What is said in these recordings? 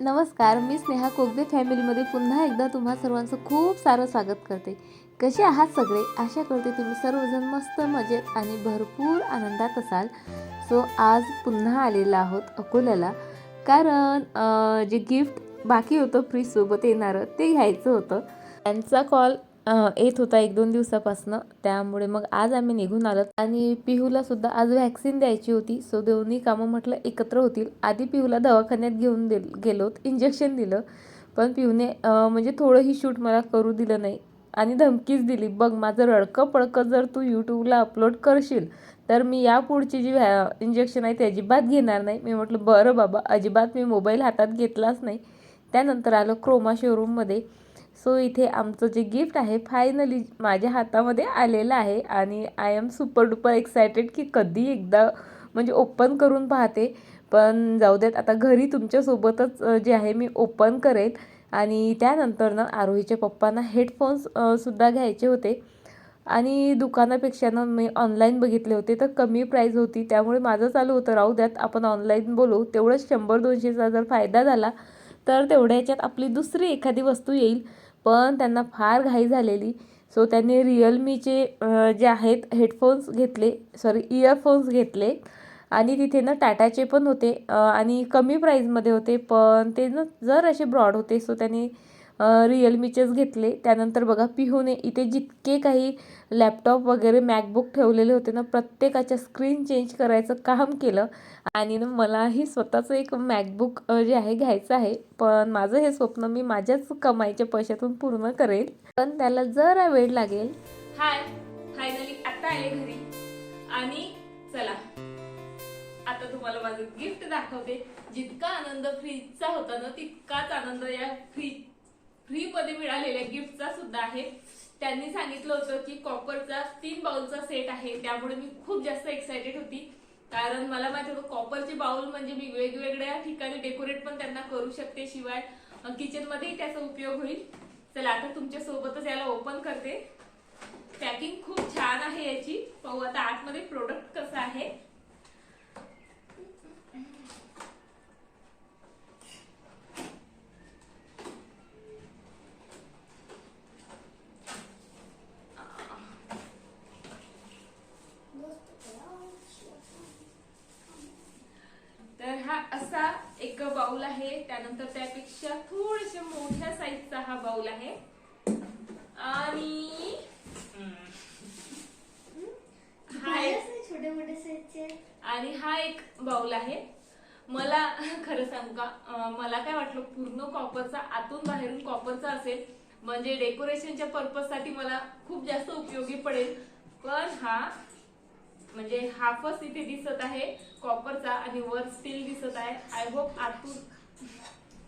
नमस्कार मी स्नेहा कोगदे फॅमिलीमध्ये पुन्हा एकदा तुम्हा सर्वांचं खूप सारं स्वागत करते. कसे आहात सगळे? आशा करते तुम्ही सर्वजण मस्त मजेत आणि भरपूर आनंदात असाल. सो आज पुन्हा आलेला आहोत अकोल्याला. कारण जे गिफ्ट बाकी होतं फ्रीजसोबत येणारं ते घ्यायचं होतं. त्यांचा कॉल येत होता एक दोन दिवसापासनं. त्यामुळे मग आज आम्ही निघून आलो. आणि पिहूला सुद्धा आज व्हॅक्सिन द्यायची होती. सो दोन्ही कामं म्हटलं एकत्र होतील. आधी पिहूला दवाखान्यात घेऊन दे गेलोत इंजेक्शन दिलं. पण पिहूने म्हणजे थोडंही शूट मला करू दिलं नाही. आणि धमकीच दिली. बघ माझं रडकं पडकं जर तू यूट्यूबला अपलोड करशील तर मी यापुढची जी व्हॅ इंजेक्शन आहे ती अजिबात घेणार नाही. मी म्हटलं बरं बाबा अजिबात मी मोबाईल हातात घेतलाच नाही. त्यानंतर आलो क्रोमा शोरूममध्ये सो इथे आमचं जे गिफ्ट आहे फायनली माझ्या हातामध्ये आलेलं आहे आणि I am super duper excited की कधी एकदा म्हणजे ओपन करून पाहते. पण जाऊ देत आता घरी तुमच्यासोबतच जे आहे मी ओपन करेल आणि त्यानंतर ना आरोहीच्या पप्पांना हेडफोन्स सुद्धा घ्यायचे होते. आणि दुकानापेक्षा ना मी ऑनलाईन बघितले होते तर कमी प्राईज होती. त्यामुळे माझं चालू होतं. राहू द्यात आपण ऑनलाईन बोलू. तेवढंच शंभर दोनशेचा जर फायदा झाला तर तेवढ्या ह्याच्यात आपली दुसरी एखादी वस्तू येईल. पण त्यांना फार घाई झालेली. सो त्यांनी रिअलमीचे जे आहेत हेडफोन्स घेतले. सॉरी इयरफोन्स घेतले. आणि तिथे ना टाटाचे पण होते. आणि कमी प्राईजमध्ये होते. पण ते ना जर असे ब्रॉड होते सो त्यांनी रिअलमीचेच घेतले. त्यानंतर बघा पिहूने इथे जितके काही लॅपटॉप वगैरे मॅकबुक ठेवलेले होते ना प्रत्येकाच्या स्क्रीन चेंज करायचं काम केलं. आणि ना मलाही स्वतःचं एक मॅकबुक जे आहे घ्यायचं आहे. पण माझं हे स्वप्न मी माझ्याच कमाईच्या पैशातून पूर्ण करेल. पण त्याला जरा वेळ लागेल. हाय फायनली आता आले घरी. आणि चला. आता तुम्हाला माझं गिफ्ट दाखवते. जितका आनंद फ्रीजचा होता ना तितकाच आनंद या फ्रीज फ्री मध्ये मिळालेल्या गिफ्टचा सुद्धा आहे. त्यांनी सांगितलं होतं की कॉपरचा तीन बाउलचा सेट आहे. त्यामुळे मी खूप जास्त एक्सायटेड होती. कारण मला माहिती होतं कॉपरचे बाउल म्हणजे मी वेगवेगळ्या ठिकाणी डेकोरेट पण त्यांना करू शकते. शिवाय किचन मध्येही त्याचा उपयोग होईल. चला आता तुमच्या सोबतच याला ओपन करते. पॅकिंग खूप छान आहे याची. पाहू आता आतमध्ये प्रोडक्ट कसं आहे तर हा असा एक बाउल आहे त्यानंतर त्यापेक्षा थोडेसे मोठ्या साईजचा हा बाउल आहे आणि हा एक छोटे मोठे सेटचे आणि हा एक बाउल आहे. मला खरं सांगू का मला काय वाटलं पूर्ण कॉपरचा आतून बाहेरून कॉपरचा असेल म्हणजे डेकोरेशनच्या पर्पजसाठी मला खूप जास्त उपयोगी पडेल. पण हा म्हणजे हाफच इथे दिसत आहे कॉपरचा आणि वर स्टील दिसत आहे. आय होप आतून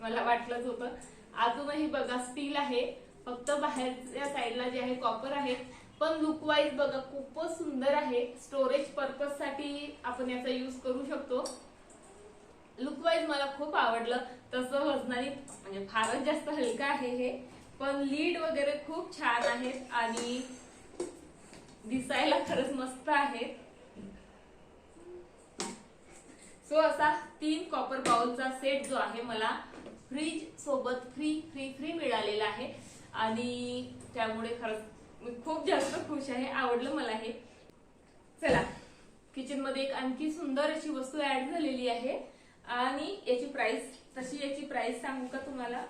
मला वाटलंच होतं. आतूनही बघा स्टील आहे. फक्त बाहेरच्या साईडला जे आहे कॉपर आहे. पण लुक वाईज बघा खूपच सुंदर आहे. स्टोरेज पर्पजसाठी आपण याचा यूज करू शकतो. लुक वाईज मला खूप आवडलं. तसं वजनाने म्हणजे फारच जास्त हलका आहे हे. पण लीड वगैरे खूप छान आहेत आणि दिसायला खरंच मस्त आहे. सो असा तीन कॉपर बाउलचा सेट जो आहे मला फ्रीज सोबत फ्री फ्री फ्री मिळालेला आहे. आणि त्यामुळे खरंच मी खूप जास्त खुश आहे आवडलं मला हे. चला किचनमध्ये एक आणखी सुंदर अशी वस्तू ऍड झालेली आहे. आणि याची प्राइस तशी याची प्राइस सांगू का तुम्हाला.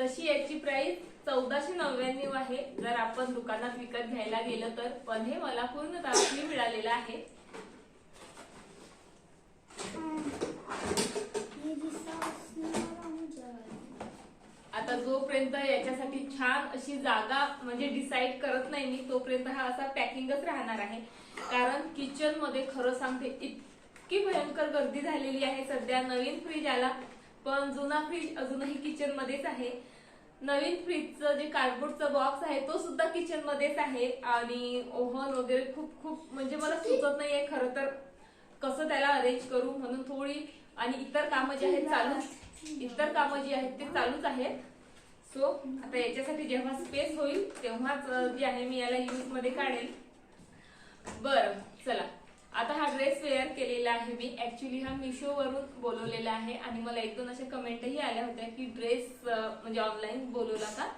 तशी याची प्राइस चौदाशे नव्याण्णव आहे. जर आपण दुकानात विकत घ्यायला गेलं तर पण हे मला पूर्ण फ्री मिळालेलं आहे. आता जोपर्यंत याच्यासाठी छान अशी जागा म्हणजे डिसाईड करत नाही मी तोपर्यंत हा असा पॅकिंगच राहणार आहे. कारण किचनमध्ये खरं सांगते इतकी भयंकर गर्दी झालेली आहे. सध्या नवीन फ्रीज आला पण जुना फ्रीज अजूनही किचन मध्येच आहे. नवीन फ्रीजचं जे कार्डबोर्डचं बॉक्स आहे तो सुद्धा किचन मध्येच आहे. आणि ओव्हन वगैरे खूप खूप म्हणजे मला सुचत नाहीये खरं तर कसं त्याला अरेंज करू म्हणून थोडी. आणि इतर कामं जी आहेत चालू इतर कामं जी आहेत ते चालूच आहेत. सो आता याच्यासाठी जेव्हा स्पेस होईल तेव्हाच अं, जे आहे मी याला यूजमध्ये काढेल. बर चला. आता हा ड्रेस वेअर केलेला आहे मी. ऍक्च्युली हा मिशोवरून बोलवलेला आहे. आणि मला एक दोन अशा कमेंटही आल्या होत्या की ड्रेस म्हणजे ऑनलाईन बोलवला का?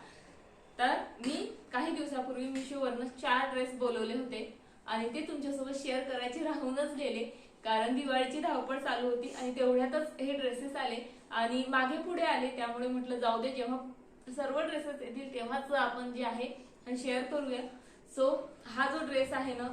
तर मी काही दिवसापूर्वी मिशोवरनं चार ड्रेस बोलवले होते. आणि ते तुमच्यासोबत शेअर करायचे राहूनच गेले. कारण दिवाळीची धावपळ चालू होती आणि तेवढ्यातच हे ड्रेसेस आले. आणि मागे पुढे आले. त्यामुळे म्हटलं जाऊ दे जेव्हा सर्व ड्रेसेस येतील तेव्हाच आपण जे आहे शेअर करूया. सो हा जो ड्रेस आहे ना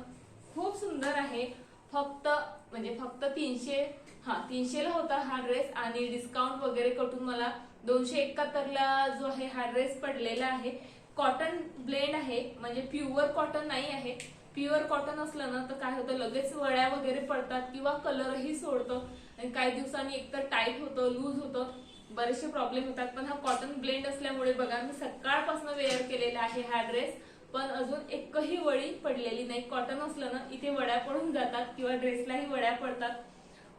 खूप सुंदर आहे. फक्त म्हणजे फक्त तीनशे हा तीनशेला होता हा ड्रेस आणि डिस्काउंट वगैरे कटून मला दोनशे एकाहत्तरला जो आहे हा ड्रेस पडलेला आहे. कॉटन ब्लेंड आहे म्हणजे प्युअर कॉटन नाही आहे. प्युअर कॉटन असलं ना तर काय होतं लगेच वळ्या वगैरे पडतात किंवा कलरही सोडतो. आणि काही दिवसांनी एकतर टाईट होतं लूज होतं. बरेचसे प्रॉब्लेम होतात. पण हा कॉटन ब्लेंड असल्यामुळे बघा मी सकाळपासून वेअर केलेला आहे हा ड्रेस पण अजून एकही वळी पडलेली नाही. कॉटन असलं ना इथे वड्या पडून जातात किंवा ड्रेसलाही वड्या पडतात.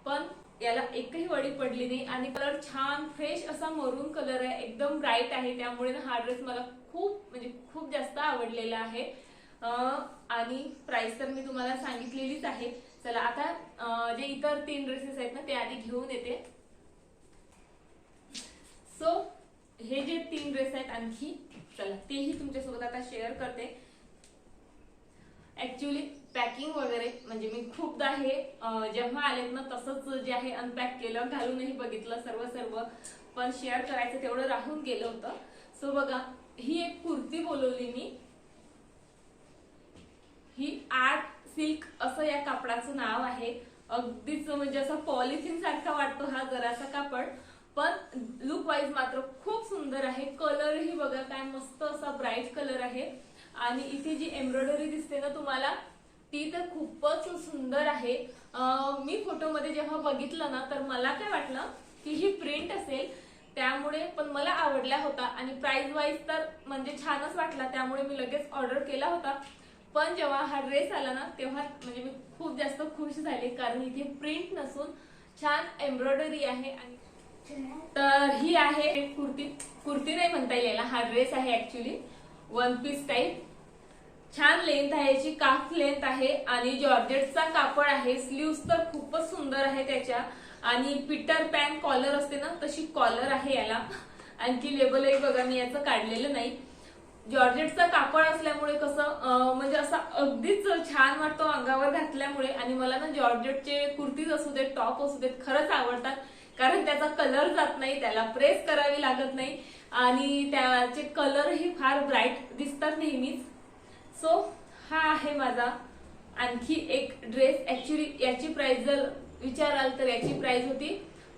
पण याला एकही वडी पडली नाही आणि कलर छान फ्रेश असा मरून कलर आहे. एकदम ब्राईट आहे. त्यामुळे ना हा ड्रेस मला खूप म्हणजे खूप जास्त आवडलेला आहे. आणि प्राइस तर मी तुम्हाला सांगितलेलीच आहे. चला आता जे इतर तीन ड्रेसेस आहेत ना ते आधी घेऊन येते. सो हे जे तीन ड्रेस आहेत आणखी चला तेही तुमच्यासोबत आता शेअर करते. ऍक्च्युली पॅकिंग वगैरे म्हणजे मी खूपदा हे जेव्हा आलेत ना तसंच जे आहे अनपॅक केलं घालूनही बघितलं सर्व सर्व. पण शेअर करायचं तेवढं राहून गेलं होतं. सो बघा ही एक कुर्ती बोलवली मी. ही आर्ट सिल्क असं या कापडाचं नाव आहे. अगदीच म्हणजे असं पॉलिथिन सारखा वाटतो हा जरासा कापड. पण लुक वाईज मात्र खूप सुंदर आहे. कलरही बघा काय मस्त असा ब्राईट कलर आहे. आणि इथे जी एम्ब्रॉयडरी दिसते ना तुम्हाला ती तर खूपच सुंदर आहे. मी फोटोमध्ये जेव्हा बघितलं ना तर मला काय वाटलं की ही प्रिंट असेल. त्यामुळे पण मला आवडला होता. आणि प्राइस वाईज तर म्हणजे छानच वाटला. त्यामुळे मी लगेच ऑर्डर केला होता. पण जेव्हा हा ड्रेस आला ना तेव्हा म्हणजे मी खूप जास्त खुश झाले. कारण इथे प्रिंट नसून छान एम्ब्रॉयडरी आहे. आणि तर ही आहे कुर्ती. कुर्ती नाही म्हणता येईल याला. हा ड्रेस आहे ऍक्च्युली वन पीस टाईप छान लेंथ आहे. याची काफ लेंथ आहे. आणि जॉर्जेटचा कापड आहे. स्लीव्स तर खूपच सुंदर आहे त्याच्या. आणि पीटर पॅन कॉलर असते ना तशी कॉलर आहे याला. आणखी लेबलही बघा मी याचं काढलेलं नाही. जॉर्जेटचा कापड असल्यामुळे कसं म्हणजे असं अगदीच छान वाटतो अंगावर घातल्यामुळे. आणि मला ना जॉर्जेटचे कुर्तीज असू देत टॉप असू देत खरंच आवडतात. कारण त्याचा कलर जात नाही त्याला प्रेस करावी लागत नाही. आणि त्याचे कलरही फार ब्राईट दिसतात नेहमीच. सो हा आहे माझा आणखी एक ड्रेस ऍक्च्युली याची प्राइस जर विचाराल तर याची प्राइस होती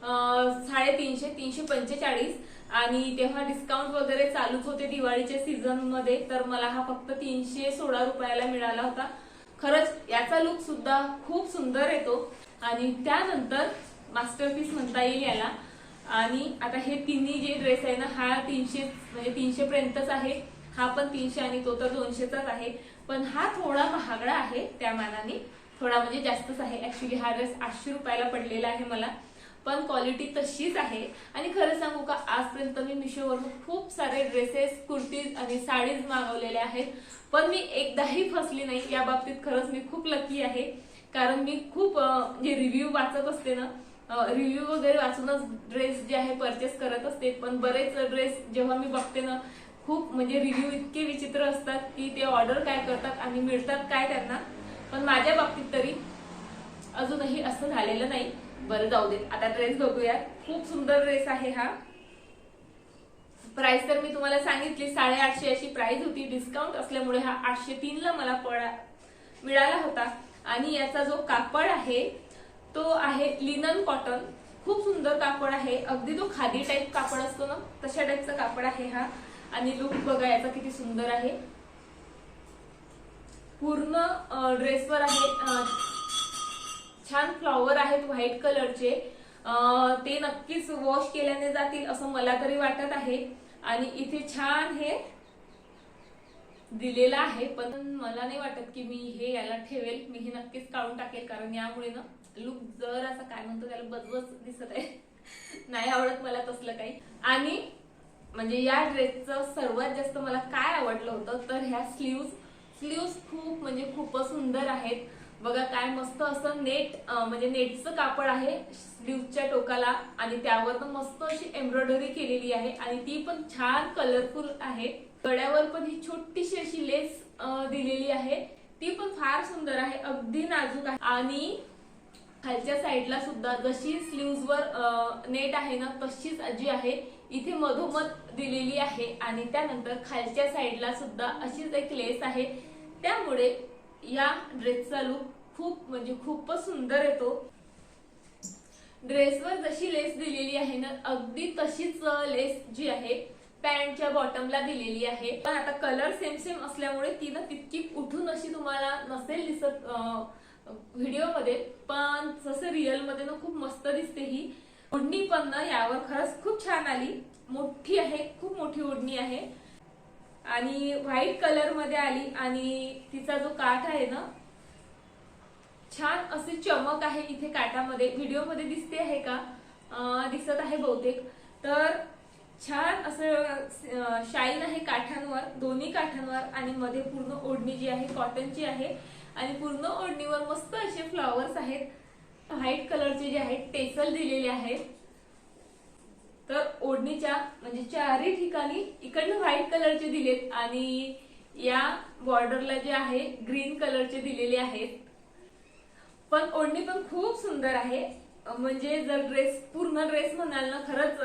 साडेतीनशे तीनशे पंचेचाळीस. आणि तेव्हा डिस्काउंट वगैरे चालूच होते दिवाळीच्या सीझनमध्ये तर मला हा फक्त तीनशे सोळा रुपयाला मिळाला होता. खरंच याचा लुक सुद्धा खूप सुंदर येतो. आणि त्यानंतर मास्टरपीस म्हणता येईल याला. आणि आता हे तिन्ही जे ड्रेस आहे ना हा तीनशे म्हणजे तीनशे पर्यंतच आहे. हा पण तीनशे आणि तो तर दोनशेचाच आहे. पण हा थोडा महागडा आहे त्या मानाने. थोडा म्हणजे जास्तच आहे. ऍक्च्युली हा ड्रेस आठशे रुपयाला पडलेला आहे मला. पण क्वालिटी तशीच आहे. आणि खरं सांगू का आजपर्यंत मी मिशोवरून खूप सारे ड्रेसेस कुर्तीज आणि साडीज मागवलेल्या आहेत. पण मी एकदाही फसली नाही. या बाबतीत खरंच मी खूप लकी आहे. कारण मी खूप जे म्हणजे रिव्ह्यू वाचत असते ना रिव्ह्यू वगैरे वाचूनच ड्रेस जे आहे परचेस करत असते. पण बरेच ड्रेस जेव्हा मी बघते ना खूप म्हणजे रिव्ह्यू इतके विचित्र असतात की ते ऑर्डर काय करतात आणि मिळतात काय त्यांना. पण माझ्या बाबतीत तरी अजूनही असं झालेलं नाही. बरं जाऊ दे. आता ड्रेस बघूया खूप सुंदर ड्रेस आहे हा. प्राइस तर मी तुम्हाला सांगितली साडेआठशे अशी प्राइस होती. डिस्काउंट असल्यामुळे हा आठशे तीन ला मला पळा मिळाला होता. आणि याचा जो कापड आहे तो आहे लिनन कॉटन. खूप सुंदर कापड आहे. अगदी तो खादी टाईप कापड असतो ना तशा टाईपचा कापड आहे हा. आणि लुक बघा याचा किती सुंदर आहे. पूर्ण ड्रेसवर आहे छान फ्लॉवर आहेत व्हाईट कलरचे ते नक्कीच वॉश केल्याने जातील असं मला तरी वाटत आहे. आणि इथे छान हे दिलेलं आहे. पण मला नाही वाटत की मी हे याला ठेवेल. मी हे नक्कीच काढून टाकेल कारण यामुळे ना लुक जर असं काय म्हणतो त्याला बजबज दिसत आहे. नाही आवडत मला तसलं काही. आणि म्हणजे या ड्रेसचं सर्वात जास्त मला काय आवडलं होतं तर ह्या स्लीव्ज स्लीव्ज खूप म्हणजे खूपच सुंदर आहेत. बघा काय मस्त असं नेट म्हणजे नेटचं कापड आहे स्लीवच्या टोकाला आणि त्यावर पण मस्त अशी एम्ब्रॉयडरी केलेली आहे आणि ती पण छान कलरफुल आहे. कड्यावर पण ही छोटीशी अशी लेस दिलेली आहे. ती पण फार सुंदर आहे अगदी नाजूक आहे. आणि खालच्या साईडला सुद्धा जशी स्लीव्ज वर नेट आहे ना तशीच जी आहे इथे मधोमध दिलेली आहे. आणि त्यानंतर खालच्या साईडला सुद्धा अशीच एक लेस आहे. त्यामुळे या ड्रेसचा लुक खूप म्हणजे खूपच सुंदर येतो. ड्रेसवर जशी लेस दिलेली आहे ना अगदी तशीच लेस जी आहे पॅन्टच्या बॉटमला दिलेली आहे. पण आता कलर सेम सेम असल्यामुळे ती ना तितकी उठून अशी तुम्हाला नसेल दिसत व्हिडिओमध्ये पण जसं रिअलमध्ये ना खूप मस्त दिसते ही. ओढणी पण ना यावर खरंच खूप छान आली. मोठी आहे खूप मोठी ओढणी आहे. आणि व्हाईट कलरमध्ये आली आणि तिचा जो काठ आहे ना छान असे चमक आहे इथे काठामध्ये. व्हिडिओमध्ये दिसते आहे का? दिसत आहे बहुतेक. तर छान असं शाईन आहे काठांवर दोन्ही काठांवर आणि मध्ये पूर्ण ओढणी जी आहे कॉटनची आहे. आणि पूर्ण ओढणीवर मस्त असे फ्लॉवर्स आहेत. व्हाईट कलरचे जे आहेत टेसल दिलेले आहेत. तर ओढणीच्या म्हणजे चारही ठिकाणी इकडनं व्हाईट कलरचे दिलेत आणि या बॉर्डरला जे आहे ग्रीन कलरचे दिलेले आहेत. पण ओढणी पण खूप सुंदर आहे. म्हणजे जर ड्रेस पूर्ण ड्रेस म्हणाल ना खरंच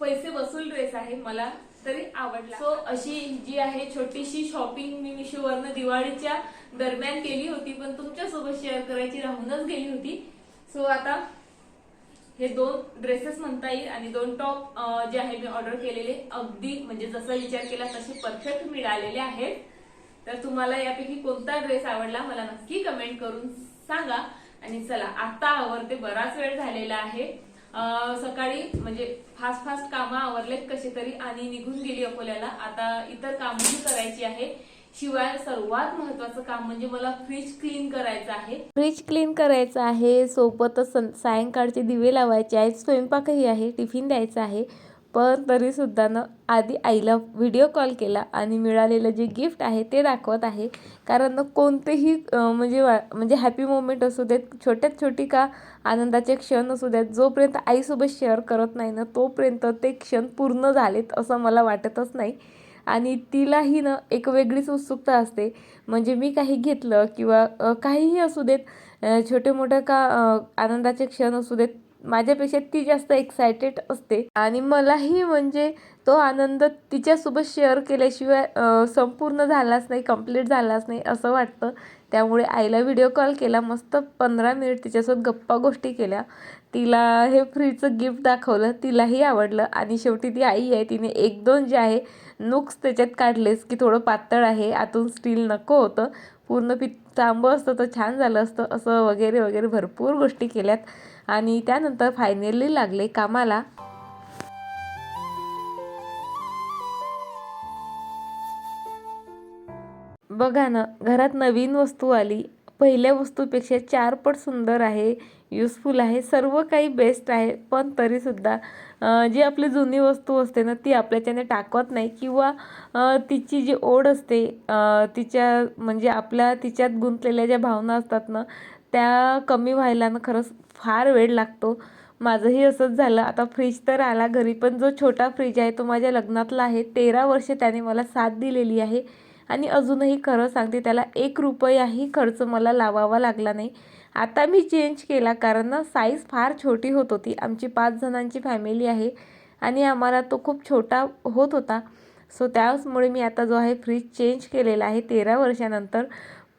पैसे वसूल ड्रेस आहे मला. तरी आवडला. सो अशी जी आहे छोटीशी शॉपिंग मी मिशोवरनं दिवाळीच्या दरम्यान केली होती पण तुमच्यासोबत शेअर करायची राहूनच गेली होती. सो आता हे दोन ड्रेसेस म्हणता येईल आणि दोन टॉप जे आहे मी ऑर्डर केलेले अगदी म्हणजे जसा विचार केला तसे परफेक्ट मिळालेले आहेत. तर तुम्हाला यापैकी कोणता ड्रेस आवडला मला नक्की कमेंट करून सांगा. आणि चला आता आवडते बराच वेळ झालेला आहे. सकाळी म्हणजे फास्ट फास्ट कामं आवरलेत कसे तरी आणि निघून गेली अकोल्याला. आता इतर कामही करायची आहे. शिवाय सर्वात महत्वाचं काम म्हणजे मला फ्रीज क्लीन करायचं आहे. फ्रीज क्लीन करायचं आहे सोबतच सायंकाळचे दिवे लावायचे आहेत स्वयंपाकही आहे टिफिन द्यायचा आहे. पण तरीसुद्धा ना आधी आईला व्हिडिओ कॉल केला आणि मिळालेलं जे गिफ्ट आहे ते दाखवत आहे. कारण ना कोणतेही म्हणजे वा म्हणजे हॅपी मोमेंट असू देत छोट्यात छोटी का आनंदाचे क्षण असू देत जोपर्यंत आईसोबत शेअर करत नाही ना तोपर्यंत ते क्षण पूर्ण झालेत असं मला वाटतच नाही. आणि तिलाही ना एक वेगळीच उत्सुकता असते. म्हणजे मी काही घेतलं किंवा काहीही असू देत छोटे मोठं का आनंदाचे क्षण असू देत माझ्यापेक्षा ती जास्त एक्सायटेड असते. आणि मलाही म्हणजे तो आनंद तिच्यासोबत शेअर केल्याशिवाय संपूर्ण झालाच नाही कंप्लीट झालाच नाही असं वाटतं. त्यामुळे आईला व्हिडिओ कॉल केला मस्त पंधरा मिनिट तिच्यासोबत गप्पा गोष्टी केल्या. तिला हे फ्रीचं गिफ्ट दाखवलं तिलाही आवडलं. आणि शेवटी ती आई आहे तिने एक दोन जे आहे नुक्स त्याच्यात काढलेस की थोडं पातळ आहे आतून स्टील नको होतं. पूर्ण पित्त तांबं असतं तर छान झालं असतं. असं वगैरे वगैरे भरपूर गोष्टी केल्यात. आणि त्यानंतर फायनली लागले कामाला. बघा ना घरात नवीन वस्तू आली. पहिल्या वस्तूपेक्षा चार पट सुंदर आहे युजफुल आहे सर्व काही बेस्ट आहे. पण तरीसुद्धा जी आपली जुनी वस्तू असते ना ती आपल्याच्याने टाकवत नाही किंवा तिची जी ओढ असते तिच्या म्हणजे आपल्या तिच्यात गुंतलेल्या ज्या भावना असतात ना त्या कमी व्हायला ना खरंच फार वेळ लागतो. माझंही असंच झालं. आता फ्रीज तर आला घरी पण जो छोटा फ्रीज आहे तो माझ्या लग्नातला आहे. तेरा वर्ष त्याने मला साथ दिलेली आहे. आणि अजूनही खरं सांगते त्याला एक रुपयाही खर्च मला लावावा लागला नाही. आता मी चेंज केला कारण ना साईज फार छोटी होत होती. आमची पाच जणांची फॅमिली आहे आणि आम्हाला तो खूप छोटा होत होता. सो त्याचमुळे मी आता जो आहे फ्रीज चेंज केलेला आहे तेरा वर्षानंतर.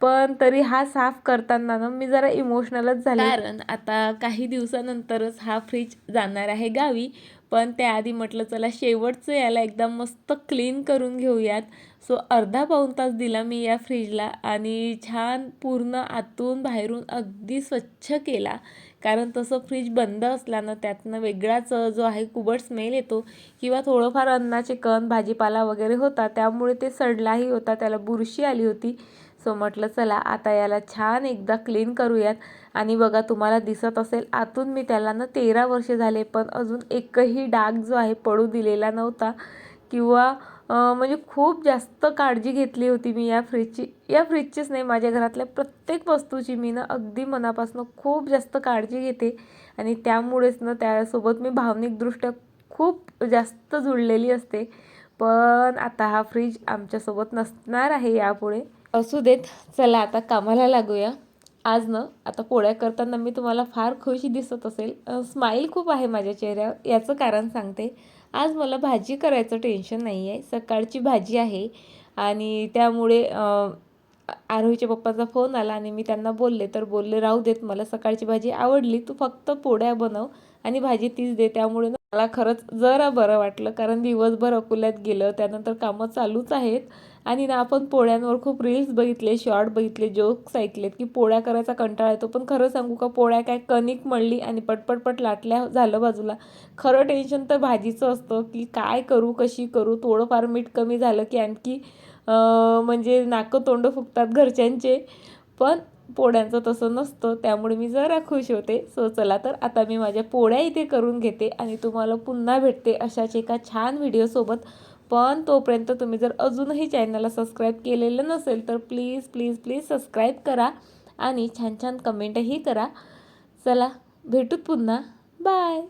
पण तरी हा साफ करताना ना मी जरा इमोशनलच झाले. कारण आता काही दिवसानंतरच हा फ्रीज जाणार आहे गावी. पण त्याआधी म्हटलं चला शेवटचं याला एकदम मस्त क्लीन करून घेऊयात. सो अर्धा पाऊण तास दिला मी या फ्रीजला आणि छान पूर्ण आतून बाहेरून अगदी स्वच्छ केला. कारण तसं फ्रीज बंद असला ना त्यातनं वेगळाच जो आहे कुबट स्मेल येतो. किंवा थोडंफार अन्नाचे कण भाजीपाला वगैरे होता त्यामुळे ते सडलाही होता त्याला बुरशी आली होती. सो म्हटलं चला आता याला छान एकदा क्लीन करूयात. आणि बघा तुम्हाला दिसत असेल आतून मी त्याला ना तेरा वर्ष झाले पण अजून एकही डाग जो आहे पडू दिलेला नव्हता. किंवा म्हणजे खूप जास्त काळजी घेतली होती मी या फ्रीजची या फ्रीजचीच नाही माझ्या घरातल्या प्रत्येक वस्तूची मी ना अगदी मनापासून खूप जास्त काळजी घेते. आणि त्यामुळेच ना त्यासोबत मी भावनिकदृष्ट्या खूप जास्त जुळलेली असते. पण आता हा फ्रीज आमच्यासोबत नसणार आहे यापुढे. असू देत चला आता कामाला लागूया. आज ना आता पोळ्या करताना मी तुम्हाला फार खुश दिसत असेल. स्माईल खूप आहे माझ्या चेहऱ्यावर याचं कारण सांगते. आज मला भाजी करायचं टेन्शन नाही आहे सकाळची भाजी आहे आणि त्यामुळे आरोहीच्या पप्पाचा फोन आला आणि मी त्यांना बोलले तर बोलले राहू देत मला सकाळची भाजी आवडली. तू फक्त पोळ्या बनव आणि भाजी तीच दे. त्यामुळे मला खरंच जरा बरं वाटलं कारण दिवसभर अकोल्यात गेलं त्यानंतर कामं चालूच आहेत. आणि ना आपण पोळ्यांवर खूप रील्स बघितले शॉर्ट बघितले जोक्स ऐकलेत की पोळ्या करायचा कंटाळा येतो. पण खरं सांगू का पोळ्या काय कणिक मळली आणि पटपटपट लाटल्या झालं बाजूला. खरं टेन्शन तर भाजीचं असतं की काय करू कशी करू थोडंफार मीठ कमी झालं की आणखी म्हणजे नाकं तोंड फुगतात घरच्यांचे. पण पोळ्यांचं तसं नसतं त्यामुळे मी जरा खुश होते. सो चला तर आता मी माझ्या पोळ्या इथे करून घेते आणि तुम्हाला पुन्हा भेटते अशाच एका छान व्हिडिओसोबत पण तोपर्यंत तुम्ही जर अजूनही चॅनलला सबस्क्राईब केलेलं नसेल तर प्लीज प्लीज प्लीज सबस्क्राईब करा आणि छान छान कमेंटही करा. चला भेटूत पुन्हा. बाय